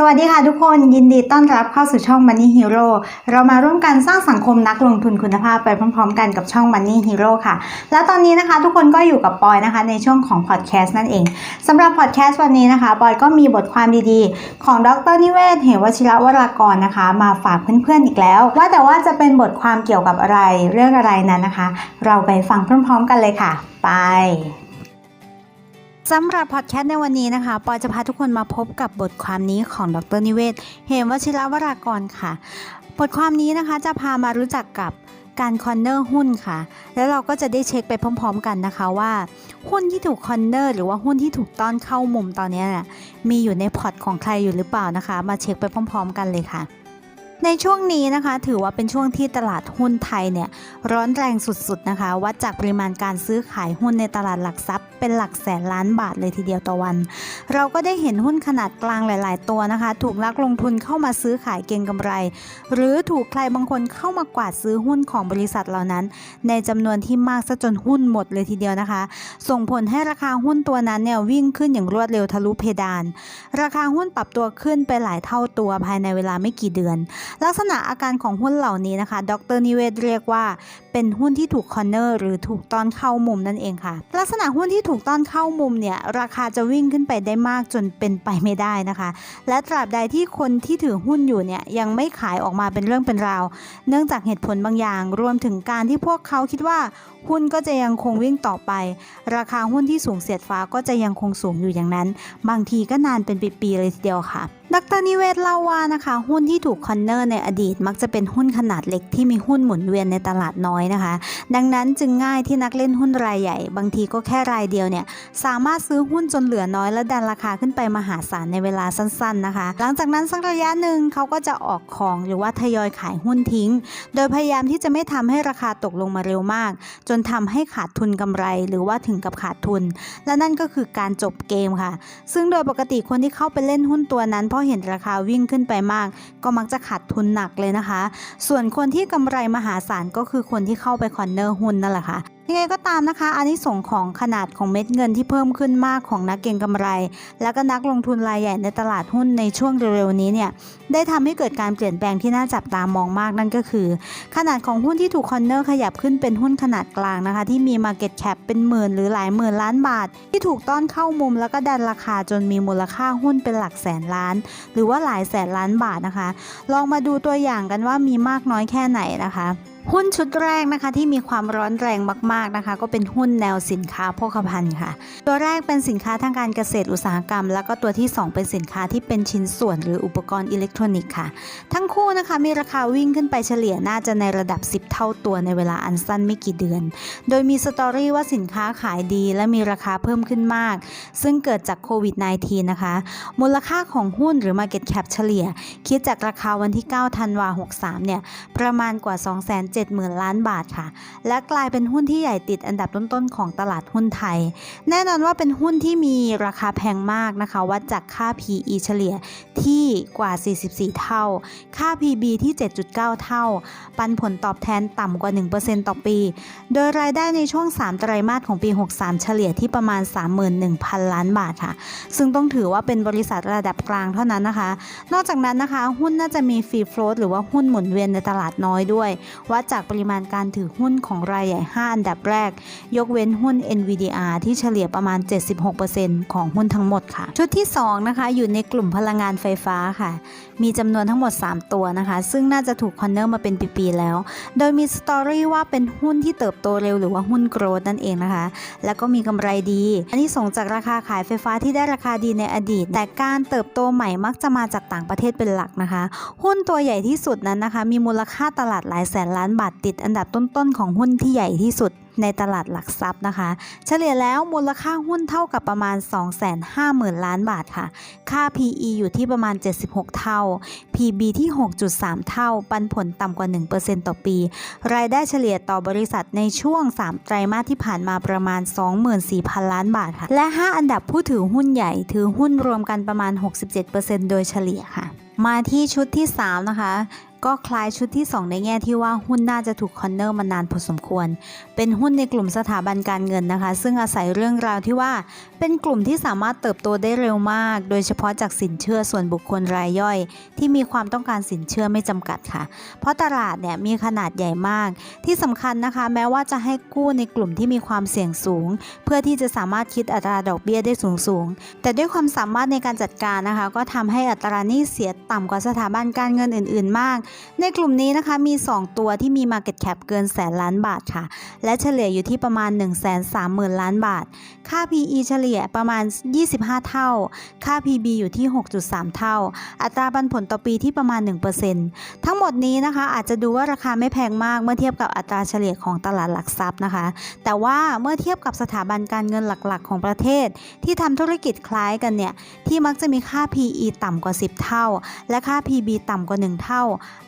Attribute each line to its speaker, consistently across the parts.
Speaker 1: สวัสดีค่ะทุกคนยินดีต้อนรับเข้าสู่ช่อง Money Hero เรามาร่วมกันสร้างสังคมนักลงทุนคุณภาพไปพร้อม ๆ กันกับช่อง Money Hero ค่ะ และตอนนี้นะคะทุกคนก็อยู่กับปอยนะคะในช่วงของพอดแคสต์นั่นเองสำหรับพอดแคสต์วันนี้นะคะปอยก็มีบทความดีๆ ของดรนิเวศเหวชิระวรากรนะคะ มาฝากเพื่อนๆอีกแล้ว ว่าแต่ว่าจะเป็นบทความเกี่ยวกับอะไรเรื่องอะไรนั้นนะคะ เราไปฟังพร้อม ๆ กันเลยค่ะ ไป สำหรับพอดแคสต์ในวันนี้นะคะ ปอยจะพาทุกคนมาพบกับบทความนี้ของดรนิเวศ เหมวชิรวรากรค่ะ บทความนี้นะคะจะพามารู้จักกับการคอนเนอร์หุ้นค่ะ แล้วเราก็จะได้เช็คไปพร้อม ๆ กันนะคะว่า หุ้นที่ถูกคอนเนอร์หรือว่าหุ้นที่ถูกต้อนเข้ามุมตอนนี้น่ะมีอยู่ในพอร์ตของใครอยู่หรือเปล่านะคะ มาเช็คไปพร้อม ๆ กันเลยค่ะ ในช่วงนี้นะคะ ถือว่าเป็นช่วงที่ตลาดหุ้นไทยเนี่ยร้อนแรงสุดๆนะคะ วัดจากปริมาณการซื้อขายหุ้นในตลาดหลักทรัพย์ เป็นหลักแสนล้านบาทเลยทีเดียวต่อวัน เราก็ได้เห็นหุ้นขนาดกลางหลาย ๆ ตัวนะคะ ถูกนักลงทุนเข้ามาซื้อขายเก็งกำไร หรือถูกใครบางคนเข้ามากวาดซื้อหุ้นของบริษัทเหล่านั้น ในจำนวนที่มากซะจนหุ้นหมดเลยทีเดียวนะคะ ส่งผลให้ราคาหุ้นตัวนั้นเนี่ยวิ่งขึ้นอย่างรวดเร็วทะลุเพดาน ราคาหุ้นปรับตัวขึ้นไปหลายเท่าตัวภายในเวลาไม่กี่เดือนลักษณะอาการของหุ้นเหล่านี้นะคะ ดรนิเวศเรียกว่า เป็นหุ้นที่ถูกคอนเนอร์หรือถูกต้อนเข้ามุมนั่นเองค่ะ ลักษณะหุ้นที่ถูกต้อนเข้ามุมเนี่ยราคาจะวิ่งขึ้นไปได้มากจนเป็นไปไม่ได้นะคะ และตราบใดที่คนที่ถือหุ้นอยู่เนี่ยยังไม่ขายออกมาเป็นเรื่องเป็นราว เนื่องจากเหตุผลบางอย่าง รวมถึงการที่พวกเขาคิดว่าหุ้นก็จะยังคงวิ่งต่อไป ราคาหุ้นที่สูงเสียดฟ้าก็จะยังคงสูงอยู่อย่างนั้น บางทีก็นานเป็นปีๆเลยทีเดียวค่ะ ดรนิเวศเล่าว่านะคะหุ้นที่ถูกคอนเนอร์ในอดีตมักจะเป็นหุ้นขนาดเล็กที่มีหุ้นหมุนเวียนในตลาดน้อยนะคะ ดังนั้นจึงง่ายที่นักเล่นหุ้นรายใหญ่ บางทีก็แค่รายเดียวเนี่ยสามารถซื้อหุ้นจนเหลือน้อยและดันราคาขึ้นไปมหาศาลในเวลาสั้นๆนะคะ หลังจากนั้นสักระยะหนึ่งเขาก็จะออกของหรือว่าทยอยขายหุ้นทิ้ง โดยพยายามที่จะไม่ทำให้ราคาตกลงมาเร็วมาก จนทำให้ขาดทุนกำไร หรือว่าถึงกับขาดทุน และนั่นก็คือการจบเกมค่ะ ซึ่งโดยปกติคนที่เข้าไปเล่นหุ้นตัวนั้นเพราะเห็นราคาวิ่งขึ้นไปมาก ก็มักจะขาดทุนหนักเลยนะคะ ส่วนคนที่กำไรมหาศาลก็คือคนที่เข้าไปคอนเนอร์หุ้นนั่นแหละค่ะ ยังไงก็ตามนะคะอันนี้ส่งของขนาดของเม็ดเงินที่เพิ่มขึ้นมากของนักเก็งกำไร และก็นักลงทุนรายใหญ่ในตลาดหุ้นในช่วงเร็วๆนี้เนี่ยได้ทำให้เกิดการเปลี่ยนแปลงที่น่าจับตามองมากนั่นก็คือ ขนาดของหุ้นที่ถูกคอนเนอร์ขยับขึ้นเป็นหุ้นขนาดกลางนะคะ ที่มี Market Cap เป็นหมื่นหรือหลายหมื่นล้านบาท ที่ถูกต้อนเข้ามุมแล้วก็ดันราคาจนมีมูลค่าหุ้นเป็นหลักแสนล้าน หรือว่าหลายแสนล้านบาทนะคะ ลองมาดูตัวอย่างกันว่ามีมากน้อยแค่ไหนนะคะ หุ้นชุดแรกนะคะที่มีความร้อนแรงมาก ๆนะคะ ก็เป็นหุ้นแนวสินค้าโภคภัณฑ์ค่ะ ตัวแรกเป็นสินค้าทางการเกษตรอุตสาหกรรม แล้วก็ตัวที่ 2 เป็นสินค้าที่เป็นชิ้นส่วนหรืออุปกรณ์อิเล็กทรอนิกส์ค่ะ ทั้งคู่นะคะมีราคาวิ่งขึ้นไปเฉลี่ยน่าจะในระดับ 10 เท่าตัวในเวลาอันสั้นไม่กี่เดือน โดยมีสตอรี่ว่าสินค้าขายดีและมีราคาเพิ่มขึ้นมาก ซึ่งเกิดจากโควิด -19 นะคะ มูลค่าของหุ้นหรือ Market Cap เฉลี่ย คิดจากราคาวันที่9ธันวา63เนี่ยประมาณกว่า70,000 ล้านบาทค่ะ และกลายเป็นหุ้นที่ใหญ่ติดอันดับต้นๆของตลาดหุ้นไทย แน่นอนว่าเป็นหุ้นที่มีราคาแพงมากนะคะวัดจากค่า PE เฉลี่ยที่กว่า 44 เท่า ค่า PB ที่ 7.9 เท่า ปันผลตอบแทนต่ำกว่า 1%ต่อปี โดยรายได้ในช่วง 3 ไตรมาสของปี 63 เฉลี่ยที่ประมาณ 31,000 ล้านบาทค่ะ ซึ่งต้องถือว่าเป็นบริษัทระดับกลางเท่านั้นนะคะ นอกจากนั้นนะคะ หุ้นน่าจะมีฟรีโฟลตหรือว่าหุ้นหมุนเวียนในตลาดน้อยด้วยวัดจากปริมาณการถือหุ้นของรายใหญ่ 5 อันดับแรก ยกเว้นหุ้น NVDR ที่เฉลี่ยประมาณ 76%ของหุ้นทั้งหมดค่ะ ชุดที่ 2 นะคะ อยู่ในกลุ่มพลังงานไฟฟ้าค่ะ มีจำนวนทั้งหมด 3 ตัวนะคะ ซึ่งน่าจะถูกคอนเนอร์มาเป็นปีๆแล้ว โดยมีสตอรี่ว่าเป็นหุ้นที่เติบโตเร็วหรือว่าหุ้นโกรดนั่นเองนะคะ แล้วก็มีกำไรดี อันนี้ส่งจากราคาขายไฟฟ้าที่ได้ราคาดีในอดีต แต่การเติบโตใหม่มักจะมาจากต่างประเทศเป็นหลักนะคะ หุ้นตัวใหญ่ที่สุดนั้นนะคะ มีมูลค่าตลาดหลายแสนล้านบาทติดอันดับต้นๆของหุ้นที่ใหญ่ที่สุดในตลาดหลักทรัพย์นะคะ เฉลี่ยแล้วมูลค่าหุ้นเท่ากับประมาณ 250,000 ล้านบาทค่ะ ค่า PE อยู่ที่ประมาณ 76 เท่า PB ที่ 6.3 เท่า ปันผลต่ำกว่า 1%ต่อปี รายได้เฉลี่ยต่อบริษัทในช่วง 3 ไตรมาสที่ผ่านมาประมาณ 24,000 ล้านบาทค่ะ และ 5 อันดับผู้ถือหุ้นใหญ่ถือหุ้นรวมกันประมาณ 67%โดยเฉลี่ยค่ะ มาที่ชุดที่ 3 นะคะ ก็คล้ายชุดที่ 2 ในแง่ที่ว่าหุ้นน่าจะถูกคอนเนอร์มานานพอสมควร เป็นหุ้นในกลุ่มสถาบันการเงินนะคะ ซึ่งอาศัยเรื่องราวที่ว่า เป็นกลุ่มที่สามารถเติบโตได้เร็วมาก โดยเฉพาะจากสินเชื่อส่วนบุคคลรายย่อย ที่มีความต้องการสินเชื่อไม่จำกัดค่ะ เพราะตลาดเนี่ยมีขนาดใหญ่มาก ที่สำคัญนะคะ แม้ว่าจะให้กู้ในกลุ่มที่มีความเสี่ยงสูง เพื่อที่จะสามารถคิดอัตราดอกเบี้ยได้สูงสูงๆแต่ด้วยความสามารถในการจัดการนะคะ ก็ทำให้อัตราหนี้เสียต่ำกว่าสถาบันการเงินอื่น ๆ มาก ในกลุ่มนี้นะคะมี 2 ตัวที่มี Market Cap เกินแสนล้านบาทค่ะ และเฉลี่ยอยู่ที่ประมาณ 1 3 0 0 0 0 ล้านบาท ค่า PE เฉลี่ยประมาณ 25 เท่า ค่า PB อยู่ที่ 6.3 เท่า อัตราปันผลต่อปีที่ประมาณ 1%ทั้งหมดนี้นะคะอาจจะดูว่าราคาไม่แพงมากเมื่อเทียบกับอัตราเฉลี่ยของตลาดหลักทรัพย์นะคะ แต่ว่าเมื่อเทียบกับสถาบันการเงินหลักๆ ของประเทศ ที่ทำธุรกิจคล้ายกันเนี่ยที่มักจะมีค่า PE ต่ำกว่า 10 เท่าและค่า PB ต่ำกว่า 1 เท่า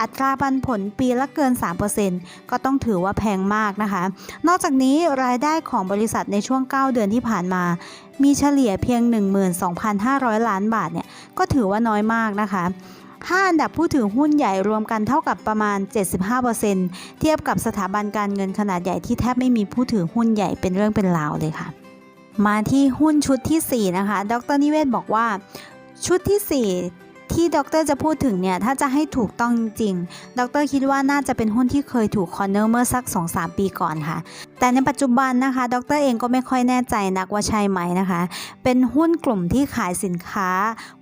Speaker 1: อัตราปันผลปีละเกิน 3%ก็ต้องถือว่าแพงมากนะคะ นอกจากนี้รายได้ของบริษัทในช่วง 9 เดือนที่ผ่านมา มีเฉลี่ยเพียง 12,500 ล้านบาทเนี่ยก็ถือว่าน้อยมากนะคะ5อันดับผู้ถือหุ้นใหญ่รวมกันเท่ากับประมาณ 75%เทียบกับสถาบันการเงินขนาดใหญ่ที่แทบไม่มีผู้ถือหุ้นใหญ่เป็นเรื่องเป็นราวเลยค่ะ มาที่หุ้นชุดทีสี่4 นะคะ ดรนิเวศบอกว่าชุดทีสี่4 ที่ดรจะพูดถึงเนี่ยถ้าจะให้ถูกต้องจริงๆดรคิดว่าน่าจะเป็นหุ้นที่เคยถูกคอนเนอร์เมื่อสัก 2-3 ปีก่อนค่ะ แต่ในปัจจุบันนะคะ ดรเองก็ไม่ค่อยแน่ใจนักว่าใช่ไหมนะคะ เป็นหุ้นกลุ่มที่ขายสินค้า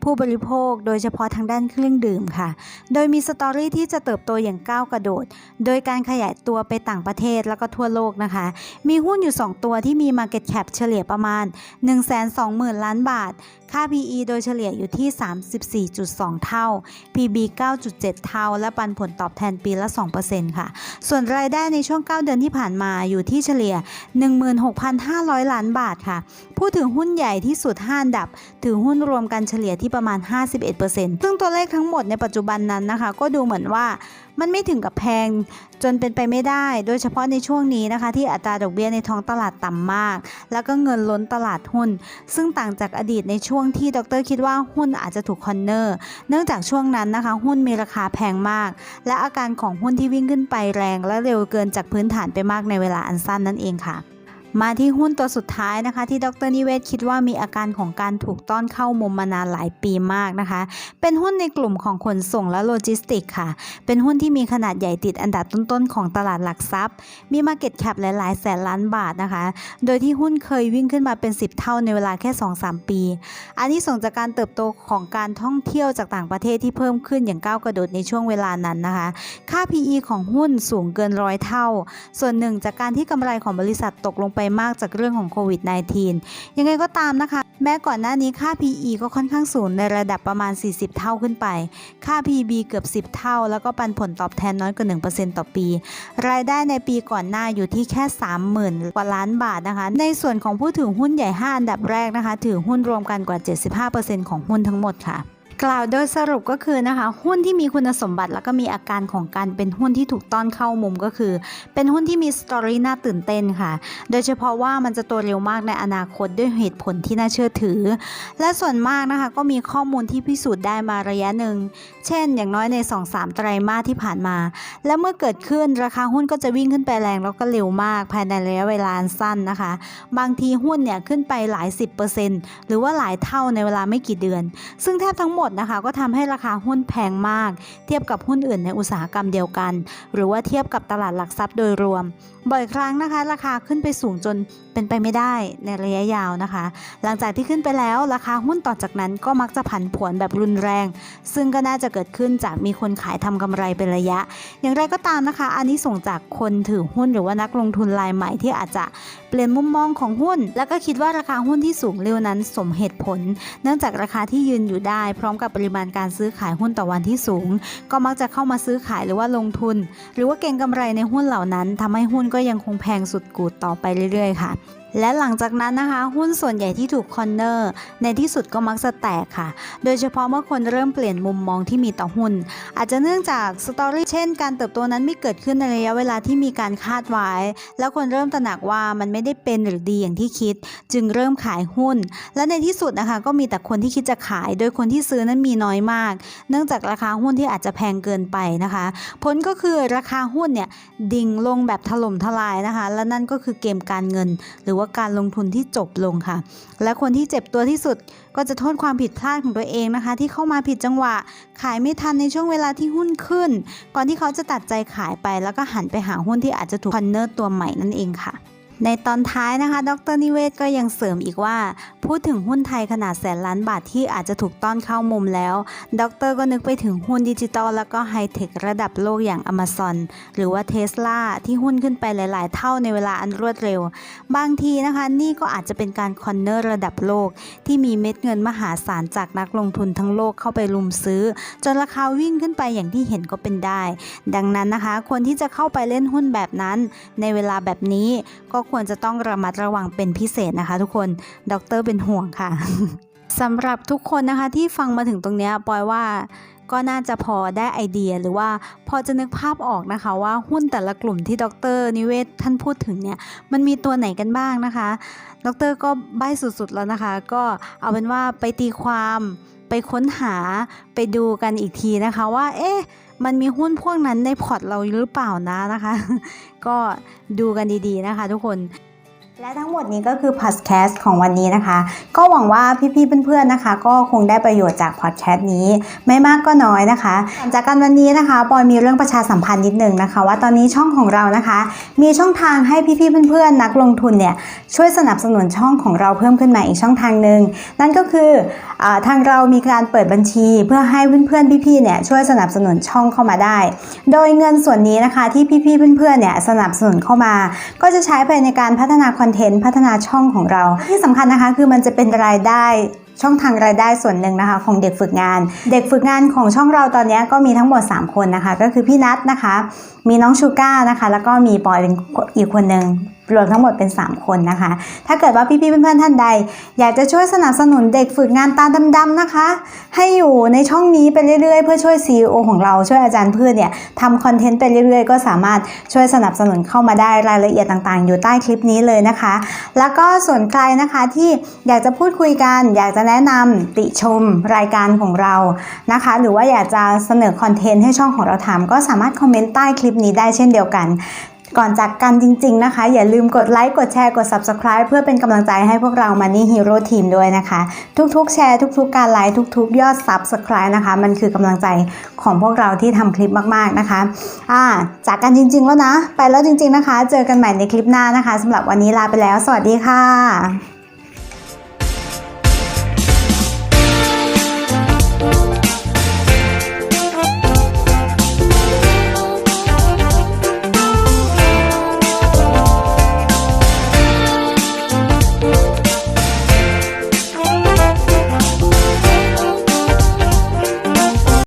Speaker 1: ผู้บริโภคโดยเฉพาะทางด้านเครื่องดื่มค่ะ โดยมีสตอรี่ที่จะเติบโตอย่างก้าวกระโดด โดยการขยายตัวไปต่างประเทศแล้วก็ทั่วโลกนะคะ มีหุ้นอยู่ 2 ตัวที่มี Market Cap เฉลี่ยประมาณ 120,000 ล้านบาท ค่า PE โดยเฉลี่ยอยู่ที่ 34.2 2 เท่า PB 9.7 เท่า และปันผลตอบแทนปีละ 2%ค่ะ ส่วนรายได้ในช่วง 9 เดือนที่ผ่านมาอยู่ที่เฉลี่ย 16,500 ล้านบาทค่ะ ผู้ถือหุ้นใหญ่ที่สุด5อันดับ ถือหุ้นรวมกันเฉลี่ยที่ประมาณ 51%ซึ่งตัวเลขทั้งหมดในปัจจุบันนั้นนะคะ ก็ดูเหมือนว่า มันไม่ถึงกับแพงจนเป็นไปไม่ได้ โดยเฉพาะในช่วงนี้นะคะ ที่อัตราดอกเบี้ยในท้องตลาดต่ำมาก แล้วก็เงินล้นตลาดหุ้น ซึ่งต่างจากอดีตในช่วงที่ดรคิดว่าหุ้นอาจจะถูกคอนเนอร์ เนื่องจากช่วงนั้นนะคะ หุ้นมีราคาแพงมาก และอาการของหุ้นที่วิ่งขึ้นไปแรง และเร็วเกินจากพื้นฐานไปมากในเวลาอันสั้นนั่นเองค่ะ มาที่หุ้นตัวสุดท้ายนะคะ ที่ดรนิเวศคิดว่ามีอาการของการถูกต้อนเข้ามุมมานานหลายปีมากนะคะ เป็นหุ้นในกลุ่มของขนส่งและโลจิสติกค่ะ เป็นหุ้นที่มีขนาดใหญ่ติดอันดับต้นๆ ของตลาดหลักทรัพย์ มี Market Cap หลายๆ แสนล้านบาทนะคะ โดยที่หุ้นเคยวิ่งขึ้นมาเป็น 10 เท่าในเวลาแค่ 2-3 ปี อันนี้ส่งจากการเติบโตของการท่องเที่ยวจากต่างประเทศที่เพิ่มขึ้นอย่างก้าวกระโดดในช่วงเวลานั้นนะคะ ค่า PE ของหุ้นสูงเกินร้อยเท่า ส่วนหนึ่งจากการที่กำไรของบริษัทตกลงไปมากจากเรื่องของโควิด -19 ยังไงก็ตามนะคะ แม้ก่อนหน้านี้ค่า PE ก็ค่อนข้างสูงในระดับประมาณ 40 เท่าขึ้นไป ค่า PB เกือบ 10 เท่า แล้วก็ปันผลตอบแทนน้อยกว่า1%ต่อปี รายได้ในปีก่อนหน้าอยู่ที่แค่ 30,000 กว่าล้านบาทนะคะ ในส่วนของผู้ถือหุ้นใหญ่ 5 อันดับแรกนะคะ ถือหุ้นรวมกันกว่า 75%ของหุ้นทั้งหมดค่ะ กล่าวโดยสรุปก็คือนะคะ หุ้นที่มีคุณสมบัติแล้วก็มีอาการของการเป็นหุ้นที่ถูกต้อนเข้ามุมก็คือ เป็นหุ้นที่มีสตอรี่น่าตื่นเต้นค่ะ โดยเฉพาะว่ามันจะโตเร็วมากในอนาคตด้วยเหตุผลที่น่าเชื่อถือ และส่วนมากนะคะก็มีข้อมูลที่พิสูจน์ได้มาระยะหนึ่ง เช่น อย่างน้อยใน 2-3 ไตรมาสที่ผ่านมา และเมื่อเกิดขึ้นราคาหุ้นก็จะวิ่งขึ้นไปแรงแล้วก็เร็วมากภายในระยะเวลาสั้นนะคะ บางทีหุ้นเนี่ยขึ้นไปหลาย 10%หรือว่าหลายเท่าในเวลาไม่กี่เดือน ซึ่งแทบทั้งหมดนะคะก็ทำให้ราคาหุ้นแพงมาก เทียบกับหุ้นอื่นในอุตสาหกรรมเดียวกัน หรือว่าเทียบกับตลาดหลักทรัพย์โดยรวม บ่อยครั้งนะคะ ราคาขึ้นไปสูงจนเป็นไปไม่ได้ในระยะยาวนะคะ หลังจากที่ขึ้นไปแล้วราคาหุ้นต่อจากนั้นก็มักจะผันผวนแบบรุนแรง ซึ่งก็น่าจะเกิดขึ้นจากมีคนขายทำกำไรเป็นระยะ อย่างไรก็ตามนะคะ อันนี้ส่งจากคนถือหุ้นหรือว่านักลงทุนรายใหม่ที่อาจจะ ปลี่ยนมุมมองของหุ้น แล้วก็คิดว่าราคาหุ้นที่สูงเร็วนั้นสมเหตุผล เนื่องจากราคาที่ยืนอยู่ได้ พร้อมกับปริมาณการซื้อขายหุ้นต่อวันที่สูง ก็มักจะเข้ามาซื้อขายหรือว่าลงทุน หรือว่าเก็งกำไรในหุ้นเหล่านั้นทำให้หุ้นก็ยังคงแพงสุดกูดต่อไปเรื่อยๆ ค่ะ และหลังจากนั้นนะคะ หุ้นส่วนใหญ่ที่ถูกคอนเนอร์ ในที่สุดก็มักจะแตกค่ะ โดยเฉพาะเมื่อคนเริ่มเปลี่ยนมุมมองที่มีต่อหุ้น อาจจะเนื่องจากสตอรี่เช่น การเติบโตนั้นไม่เกิดขึ้นในระยะเวลาที่มีการคาดไว้ แล้วคนเริ่มตระหนักว่ามันไม่ได้เป็นหรือดีอย่างที่คิด จึงเริ่มขายหุ้น และในที่สุดนะคะ ก็มีแต่คนที่คิดจะขาย โดยคนที่ซื้อนั้นมีน้อยมาก เนื่องจากราคาหุ้นที่อาจจะแพงเกินไปนะคะ ผลก็คือราคาหุ้นเนี่ยดิ่งลงแบบถล่มทลายนะคะ และนั่นก็คือเกมการเงิน หรือว่าการลงทุนที่จบลงค่ะ และคนที่เจ็บตัวที่สุดก็จะโทษความผิดพลาดของตัวเองนะคะ ที่เข้ามาผิดจังหวะ ขายไม่ทันในช่วงเวลาที่หุ้นขึ้น ก่อนที่เขาจะตัดใจขายไปแล้วก็หันไปหาหุ้นที่อาจจะถูกคอนเนอร์ตัวใหม่นั่นเองค่ะ ในตอนท้ายนะคะ ดรนิเวศก็ยังเสริมอีกว่า พูดถึงหุ้นไทยขนาดแสนล้านบาทที่อาจจะถูกต้อนเข้ามุมแล้ว ดรก็นึกไปถึงหุ้นดิจิตอลแล้วก็ไฮเทคระดับโลกอย่าง Amazon หรือว่า Tesla ที่หุ้นขึ้นไปหลาย ๆ เท่าในเวลาอันรวดเร็ว บางทีนะคะ นี่ก็อาจจะเป็นการคอนเนอร์ระดับโลก ที่มีเม็ดเงินมหาศาลจากนักลงทุนทั้งโลกเข้าไปลุมซื้อ จนราคาวิ่งขึ้นไปอย่างที่เห็นก็เป็นได้ ดังนั้นนะคะคนที่จะเข้าไปเล่นหุ้นแบบนั้น ในเวลาแบบนี้ก็ควรจะต้องระมัดระวังเป็นพิเศษนะคะ ทุกคนด็อกเตอร์เป็นห่วงค่ะสำหรับทุกคนนะคะที่ฟังมาถึงตรงนี้ปอยว่าก็น่าจะพอได้ไอเดียหรือว่าพอจะนึกภาพออกนะคะ ว่าหุ้นแต่ละกลุ่มที่ดรนิเวศท่านพูดถึงเนี่ยมันมีตัวไหนกันบ้างนะคะ ดรก็ใบ้สุดๆแล้วนะคะ ก็เอาเป็นว่าไปตีความ ไปค้นหาไปดูกันอีกทีนะคะว่า เอ๊ะมันมีหุ้นพวกนั้นในพอร์ตเราหรือเปล่านะนะคะ ก็ดูกันดีๆนะคะทุกคนและทั้งหมดนี้ก็คือพอดแคสต์ของวันนี้นะคะ ก็หวังว่าพี่ๆเพื่อนๆนะคะ ก็คงได้ประโยชน์จากพอดแคสต์นี้ไม่มากก็น้อยนะคะจากกันวันนี้นะคะปอยมีเรื่องประชาสัมพันธ์นิดนึงนะคะ ว่าตอนนี้ช่องของเรานะคะ มีช่องทางให้พี่ๆเพื่อนๆนักลงทุนเนี่ยช่วยสนับสนุนช่องของเราเพิ่มขึ้นมาอีกช่องทางหนึ่งนั่นก็คือ ทางเรามีการเปิดบัญชีเพื่อให้เพื่อนๆพี่ๆเนี่ยช่วยสนับสนุนช่องเข้ามาได้ โดยเงินส่วนนี้นะคะที่พี่ๆเพื่อนๆเนี่ยสนับสนุนเข้ามา ก็จะใช้ไปในการพัฒนาคอนเทนต์พัฒนาช่องของเรา ที่สำคัญนะคะคือมันจะเป็นรายได้ช่องทางรายได้ส่วนหนึ่งนะคะของเด็กฝึกงาน เด็กฝึกงานของช่องเราตอนนี้ก็มีทั้งหมด 3 คนนะคะ ก็คือพี่นัทนะคะ มีน้องชูก้านะคะ แล้วก็มีปอยเป็นอีกคนหนึ่ง รวมทั้งหมดเป็น 3 คนนะคะ ถ้าเกิดว่าพี่ๆเพื่อนๆท่านใด อยากจะช่วยสนับสนุนเด็กฝึกงานตาดำๆนะคะ ให้อยู่ในช่องนี้ไปเรื่อยๆ เพื่อช่วย CEO ของเราช่วยอาจารย์พืชเนี่ยทำคอนเทนต์ไปเรื่อยๆ ก็สามารถช่วยสนับสนุนเข้ามาได้รายละเอียดต่างๆ อยู่ใต้คลิปนี้เลยนะคะ แล้วก็ส่วนใครนะคะที่อยากจะพูดคุยกัน อยากจะแนะนำติชมรายการของเรานะคะ หรือว่าอยากจะเสนอคอนเทนต์ให้ช่องของเราทำก็สามารถคอมเมนต์ใต้คลิปนี้ได้เช่นเดียวกัน ก่อนจากกันจริง ๆนะคะ อย่าลืมกดไลค์กดแชร์กด Subscribe เพื่อเป็นกำลังใจให้พวกเรามานี่ฮีโร่ทีมด้วยนะคะ ทุกๆ แชร์ทุก ๆ การไลค์ทุก ๆ ยอด Subscribe นะคะ มันคือกำลังใจของพวกเราที่ทำคลิปมากๆนะคะอ่าจากกันจริง ๆ แล้วนะ ไปแล้วจริง ๆนะคะ เจอกันใหม่ในคลิปหน้านะคะสำหรับวันนี้ลาไปแล้ว สวัสดีค่ะ